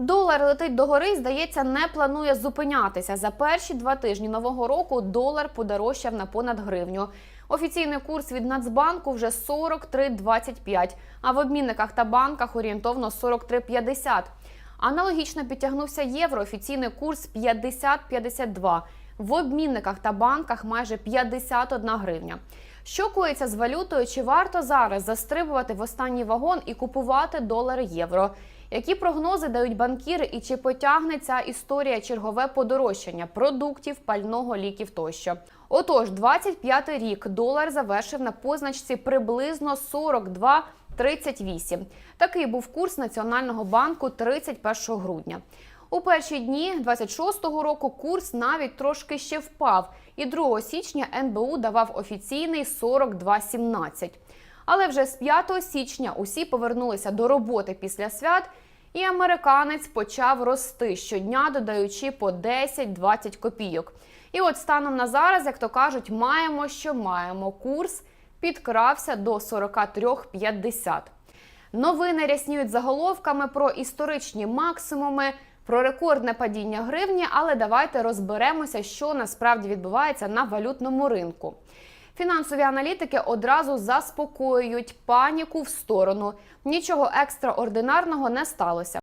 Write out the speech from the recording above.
Долар летить догори, і, здається, не планує зупинятися. За перші два тижні нового року долар подорожчав на понад гривню. Офіційний курс від Нацбанку вже 43,25, а в обмінниках та банках орієнтовно 43,50. Аналогічно підтягнувся євро. Офіційний курс 50,52. В обмінниках та банках майже 51 гривня. Що коїться з валютою? Чи варто зараз застрибувати в останній вагон і купувати долари євро? Які прогнози дають банкіри і чи потягне ця історія чергове подорожчання продуктів, пального, ліків тощо? Отож, 25-й рік долар завершив на позначці приблизно 42,38. Такий був курс Національного банку 31 грудня. У перші дні 26-го року курс навіть трошки ще впав, і 2 січня НБУ давав офіційний 42,17. Але вже з 5 січня усі повернулися до роботи після свят, і американець почав рости щодня, додаючи по 10-20 копійок. І от станом на зараз, як то кажуть, маємо, що маємо. Курс підкрався до 43,50. Новини рясніють заголовками про історичні максимуми, про рекордне падіння гривні, але давайте розберемося, що насправді відбувається на валютному ринку. Фінансові аналітики одразу заспокоюють паніку в сторону. Нічого екстраординарного не сталося.